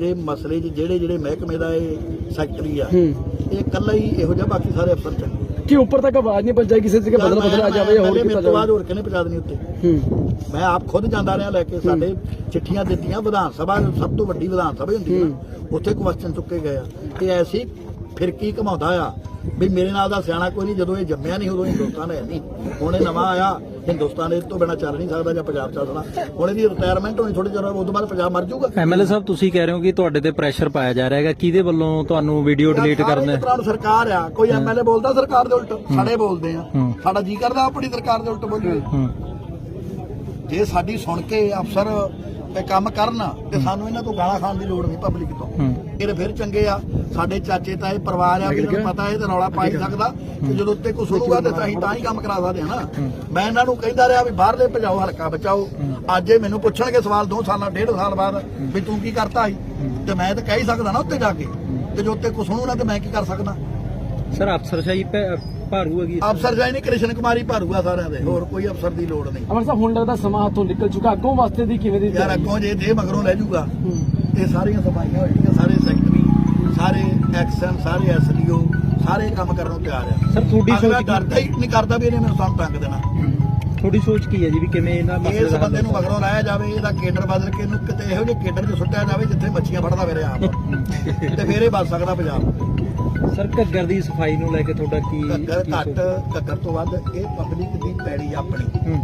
ਦੇ ਮਸਲੇ 'ਚ ਜਿਹੜੇ ਜਿਹੜੇ ਮਹਿਕਮੇ ਦਾ ਇਹ ਸੈਕਟਰੀ ਆ ਇਹ ਇਕੱਲਾ ਹੀ ਇਹੋ ਜਿਹਾ ਬਾਕੀ ਸਾਰੇ ਅਫਸਰ ਚੰਗੇ ਕਿ ਉੱਪਰ ਤੱਕ ਆਵਾਜ਼ ਨਹੀਂ ਪਹੁੰਚਾਈ ਕਿਸੇ ਤੇ ਬਦਲ ਬਦਲ ਆ ਜਾਵੇ ਜਾਂ ਹੋਰ ਤੋਂ ਬਾਅਦ ਜਾਵੇ? ਹੋਰ ਕਿਹਨੇ ਪਹੁੰਚਾ ਦੇਣੀ ਉੱਤੇ? ਮੈਂ ਆਪ ਖੁਦ ਜਾਂਦਾ ਰਿਹਾ ਲੈ ਕੇ ਸਾਡੇ ਚਿੱਠੀਆਂ ਦਿੱਤੀਆਂ ਵਿਧਾਨ ਸਭਾ ਸਭ ਤੋਂ ਵੱਡੀ ਵਿਧਾਨ ਸਭਾ ਹੁੰਦੀ ਹੈ। ਉੱਥੇ ਕੁਐਸਚਨ ਚੁੱਕੇ ਗਏ ਆ। ਇਹ ਐਸੀ ਫਿਰਕੀ ਘਮਾਉਂਦਾ ਆ ਵੀ ਮੇਰੇ ਨਾਲ ਦਾ ਸਿਆਣਾ ਕੋਈ ਨਹੀਂ ਜਦੋਂ ਇਹ ਜੰਮਿਆ ਨਹੀਂ ਉਦੋਂ ਹਿੰਦੁਸਤਾਨ ਹੈ ਨਹੀਂ। ਹੁਣ ਇਹ ਨਵਾਂ ਆਇਆ ਹਿੰਦੁਸਤਾਨ ਇਹ ਤੋਂ ਬਿਨਾ ਚੱਲ ਨਹੀਂ ਸਕਦਾ ਜਾਂ ਪੰਜਾਬ ਚੱਲ ਸਕਦਾ। ਹੁਣ ਇਹਦੀ ਰਿਟਾਇਰਮੈਂਟ ਹੋਣੀ ਥੋੜੀ ਚਿਰ ਬਾਅਦ, ਉਦੋਂ ਬਾਅਦ ਪੰਜਾਬ ਮਰ ਜਾਊਗਾ। ਐਮਐਲਏ ਸਾਹਿਬ ਤੁਸੀਂ ਕਹਿ ਰਹੇ ਹੋ ਕਿ ਤੁਹਾਡੇ ਤੇ ਪ੍ਰੈਸ਼ਰ ਪਾਇਆ ਜਾ ਰਿਹਾ ਹੈਗਾ। ਕਿਹਦੇ ਵੱਲੋਂ ਤੁਹਾਨੂੰ ਵੀਡੀਓ ਡਿਲੀਟ ਕਰਨਾ? ਹੈ ਸਰਕਾਰ ਆ। ਕੋਈ ਐਮਐਲਏ ਬੋਲਦਾ ਸਰਕਾਰ ਦੇ ਉਲਟ। ਸਾਡੇ ਬੋਲਦੇ ਆ। ਸਾਡਾ ਜੀ ਕਰਦਾ ਆਪਣੀ ਸਰਕਾਰ ਦੇ ਉਲਟ ਬੋਲੀਏ। ਜੇ ਸਾਡੀ ਸੁਣ ਕੇ ਅਫਸਰ ਇਹ ਕੰਮ ਕਰਨ ਤੇ ਸਾਨੂੰ ਇਹਨਾਂ ਤੋਂ ਗਾਲਾਂ ਖਾਣ ਦੀ ਲੋੜ ਨਹੀਂ ਪਬਲਿਕ ਤੋਂ। ਇਹ ਫਿਰ ਚੰਗੇ ਆ। ਸਾਡੇ ਚਾਚੇ ਤਾਏ ਪਰਿਵਾਰ ਆ ਵੀ ਇਹਨਾਂ ਨੂੰ ਪਤਾ ਇਹ ਤੇ ਰੌਲਾ ਪਾ ਹੀ ਸਕਦਾ। ਤੇ ਜਦੋਂ ਉੱਤੇ ਕੁਝ ਹੋਊਗਾ ਤੇ ਅਸੀਂ ਤਾਂ ਹੀ ਕੰਮ ਕਰਾ ਸਕਦੇ ਹਾਂ ਨਾ। ਮੈਂ ਇਹਨਾਂ ਨੂੰ ਕਹਿੰਦਾ ਰਿਹਾ ਵੀ ਬਾਹਰਲੇ ਭਜਾਓ ਹਲਕਾ ਬਚਾਓ। ਅੱਜ ਇਹ ਮੈਨੂੰ ਪੁੱਛਣਗੇ ਸਵਾਲ 2 ਸਾਲਾਂ ਡੇਢ ਸਾਲ ਬਾਅਦ ਵੀ ਤੂੰ ਕੀ ਕਰਤਾ ਸੀ? ਤੇ ਮੈਂ ਤਾਂ ਕਹਿ ਹੀ ਸਕਦਾ ਨਾ ਉੱਤੇ ਜਾ ਕੇ। ਤੇ ਜੋ ਉੱਤੇ ਕੁਝ ਹੋਣੂ ਨਾ ਤੇ ਮੈਂ ਕੀ ਕਰ ਸਕਦਾ? ਸਰ ਅਫਸਰਸ਼ਾਹੀ ਭੈ- ਭਾਰੂ ਹੈਗੀ ਅਫਸਰ ਜਾਈ ਨਹੀਂ ਕ੍ਰਿਸ਼ਨ ਕੁਮਾਰੀ ਭਾਰੂਗਾ ਸਾਰਿਆਂ ਦੇ ਹੋਰ ਕੋਈ ਅਫਸਰ ਦੀ ਲੋੜ ਨਹੀਂ। ਅਮਰ ਸਾਹਿਬ ਹੁਣ ਲੱਗਦਾ ਸਮਾਂ ਹੱਥੋਂ ਨਿਕਲ ਚੁੱਕਾ ਅੱਗੋਂ ਵਾਸਤੇ ਦੀ ਕਿਵੇਂ ਦੀ ਯਾਰ ਅੱਗੋਂ ਜੇ ਦੇ ਮਗਰੋਂ ਲੈ ਜਾਊਗਾ ਹੂੰ। ਤੇ ਸਾਰੀਆਂ ਸਫਾਈਆਂ ਹੋ ਜਾਣਗੀਆਂ ਸਾਰੇ ਸੈਕਟਰੀ ਸਾਰੇ ਐਕਸ਼ਨ ਸਾਰੇ ਐਸਡੀਓ ਸਾਰੇ ਕੰਮ ਕਰਨ ਨੂੰ ਤਿਆਰ ਆ। ਸਰ ਤੁਹਾਡੀ ਸੋਚ ਡਰਦਾ ਹੀ ਨਹੀਂ ਕਰਦਾ ਵੀ ਇਹਨੇ ਮੈਨੂੰ ਸਾਨੂੰ ਤੰਗ ਦੇਣਾ। ਤੁਹਾਡੀ ਸੋਚ ਕੀ ਹੈ ਜੀ ਵੀ ਕਿਵੇਂ ਇਹਨਾਂ ਮਸਲੇ ਇਸ ਦਾ ਬੰਦੇ ਨੂੰ ਮਗਰੋਂ ਲਾਇਆ ਜਾਵੇ ਇਹਦਾ ਕੇਡਰ ਬਦਲ ਕੇ ਇਹਨੂੰ ਕਿਤੇ ਇਹੋ ਜਿਹੇ ਕੇਡਰ 'ਚ ਸੁੱਟਿਆ ਜਾਵੇ ਜਿੱਥੇ ਮੱਛੀਆਂ ਫੜਦਾ ਫਿਰੇ ਆਪ। ਤੇ ਫੇਰ ਇਹ ਬਚ ਸਕਦਾ ਪੰਜਾਬ ਸਰ ਘੱਗਰ ਦੀ ਸਫ਼ਾਈ ਨੂੰ ਲੈ ਕੇ ਤੁਹਾਡਾ ਕੀ ਘੱਗਰ ਕੀ ਘੱਟ ਘੱਗਰ ਤੋਂ ਵੱਧ ਇਹ ਪਬਲਿਕ ਦੀ ਪੈੜੀ ਆਪਣੀ। ਹੂੰ।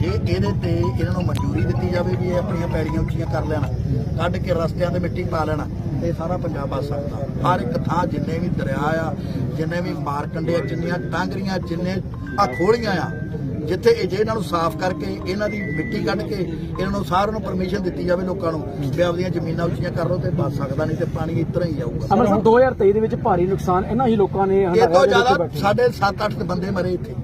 ਜੇ ਇਹਦੇ ਤੇ ਇਹਨਾਂ ਨੂੰ ਮਨਜ਼ੂਰੀ ਦਿੱਤੀ ਜਾਵੇ ਵੀ ਇਹ ਆਪਣੀਆਂ ਪੈੜੀਆਂ ਉੱਚੀਆਂ ਕਰ ਲੈਣ ਕੱਢ ਕੇ ਰਸਤਿਆਂ ਤੇ ਮਿੱਟੀ ਪਾ ਲੈਣ ਤੇ ਸਾਰਾ ਪੰਜਾਬ ਬਚ ਸਕਦਾ। ਹਰ ਇੱਕ ਥਾਂ ਜਿੰਨੇ ਵੀ ਦਰਿਆ ਆ ਜਿੰਨੇ ਵੀ ਮਾਰ ਕੰਡੇ ਆ ਜਿੰਨੀਆਂ ਟਾਂਗਰੀਆਂ ਜਿੰਨੇ ਆ ਖੋਲੀਆਂ ਆ ਜਿੱਥੇ ਇਹ ਜੇ ਇਹਨਾਂ ਨੂੰ ਸਾਫ਼ ਕਰਕੇ ਇਹਨਾਂ ਦੀ ਮਿੱਟੀ ਕੱਢ ਕੇ ਇਹਨਾਂ ਨੂੰ ਸਾਰਿਆਂ ਨੂੰ ਪਰਮਿਸ਼ਨ ਦਿੱਤੀ ਜਾਵੇ ਲੋਕਾਂ ਨੂੰ ਵੀ ਆਪਦੀਆਂ ਜ਼ਮੀਨਾਂ ਉੱਚੀਆਂ ਕਰ ਲਓ ਤੇ ਬਚ ਸਕਦਾ ਨਹੀਂ ਤੇ ਪਾਣੀ ਇਤਰਾ ਹੀ ਜਾਊਗਾ। ਅਮਰ ਸਾਹਿਬ 2023 ਦੇ ਵਿੱਚ ਭਾਰੀ ਨੁਕਸਾਨ ਇਹਨਾਂ ਹੀ ਲੋਕਾਂ ਨੇ ਇਹ ਤੋਂ ਜ਼ਿਆਦਾ। ਸਾਡੇ 7-8 ਬੰਦੇ ਮਰੇ ਇੱਥੇ।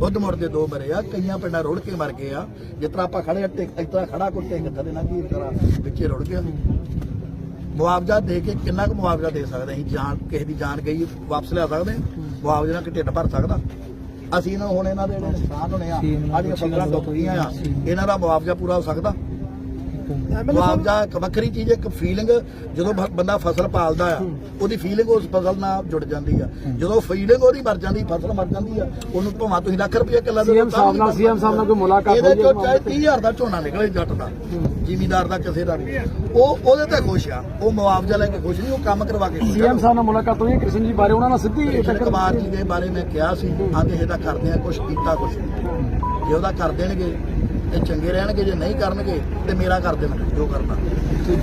ਬੁੱਧ ਮੋੜ ਦੇ ਦੋ ਮਰੇ ਆ ਕਈਆਂ ਪਿੰਡਾਂ ਰੁੜ ਕੇ ਮਰ ਗਏ ਆ। ਜਿਸ ਤਰ੍ਹਾਂ ਆਪਾਂ ਖੜੇ ਟਿਕ ਇਸ ਤਰ੍ਹਾਂ ਖੜਾ ਕੋਈ ਟਿਕ ਥੱਲੇ ਨਾ ਕੀ ਇਸ ਤਰ੍ਹਾਂ ਵਿੱਚੇ ਰੁੜ ਗਿਆ। ਮੁਆਵਜ਼ਾ ਦੇ ਕੇ ਕਿੰਨਾ ਕੁ ਮੁਆਵਜ਼ਾ ਦੇ ਸਕਦੇ ਅਸੀਂ ਜਾਨ ਕਿਸੇ ਦੀ ਜਾਨ ਗਈ ਵਾਪਸ ਲਿਆ ਸਕਦੇ? ਮੁਆਵਜ਼ੇ ਨਾਲ ਕਿ ਢਿੱਡ ਭਰ ਸਕਦਾ। ਅਸੀਂ ਨੂੰ ਹੁਣ ਇਹਨਾਂ ਦੇ ਜਿਹੜੇ ਨੁਕਸਾਨ ਹੋਣੇ ਆ ਸਾਡੀਆਂ ਫਸਲਾਂ ਡੁੱਬ ਗਈਆਂ ਆ ਇਹਨਾਂ ਦਾ ਮੁਆਵਜ਼ਾ ਪੂਰਾ ਹੋ ਸਕਦਾ? ਮੁਆਵਜ਼ਾ ਇੱਕ ਵੱਖਰੀ ਚੀਜ਼ ਇੱਕ ਫੀਲਿੰਗ ਜਦੋਂ ਬ- ਬੰਦਾ ਫਸਲ ਪਾਲਦਾ ਆ ਉਹਦੀ ਫੀਲਿੰਗ ਉਸ ਫਸਲ ਨਾਲ ਜੁੜ ਜਾਂਦੀ ਆ। ਜਦੋਂ ਫੀਲਿੰਗ ਉਹਦੀ ਮਰ ਜਾਂਦੀ ਫਸਲ ਮਰ ਜਾਂਦੀ ਆ ਉਹਨੂੰ ਭਾਵੇਂ ਤੁਸੀਂ ਲੱਖ ਰੁਪਏ ਕਿੱਲਾ ਦੇ ਦਿਓ, ਸੀਐਮ ਤਾਂ ਸਾਹਿਬ ਵੀ ਨਾਲ ਨਹੀਂ ਸੀਐਮ ਸਾਹਿਬ ਨਾਲ ਕੋਈ ਮੁਲਾਕਾਤ ਇਹਦੇ ਹੋਈ ਹੈ ਚੋਂ ਚਾਹੇ 30000 ਦਾ ਝੋਨਾ ਨਿਕਲੇ ਜੱਟ ਦਾ ਜ਼ਿਮੀਦਾਰ ਦਾ ਕਿਸੇ ਦਾ ਨਹੀਂ ਉਹ ਉਹਦੇ ਤੇ ਖੁਸ਼ ਆ। ਉਹ ਮੁਆਵਜ਼ਾ ਲੈ ਕੇ ਖੁਸ਼ ਨਹੀਂ ਉਹ ਕੰਮ ਕਰਵਾ ਕੇ ਖੁਸ਼ ਆ। ਸੀਐਮ ਸਾਹਿਬ ਨਾਲ ਮੁਲਾਕਾਤ ਹੋਈ ਹੈ ਕ੍ਰਿਸ਼ਨ ਜੀ ਬਾਰੇ ਉਹਨਾਂ ਨਾਲ ਸਿੱਧੀ ਕ੍ਰਿਸ਼ਨ ਟੱਕਰ ਕੁਮਾਰ ਜੀ ਦੇ ਬਾਰੇ ਮੈਂ ਕਿਹਾ ਸੀ ਆਂਦੇ ਇਹਦਾ ਕਰਦੇ ਆ ਕੁਝ ਕੀਤਾ ਕੁਝ ਜੇ ਉਹਦਾ ਕਰ ਦੇਣਗੇ ਤੇ ਚੰਗੇ ਰਹਿਣਗੇ ਜੇ ਨਹੀਂ ਕਰਨਗੇ ਤੇ ਮੇਰਾ ਕਰ ਦੇਣਗੇ ਜੋ ਕਰਨਾ।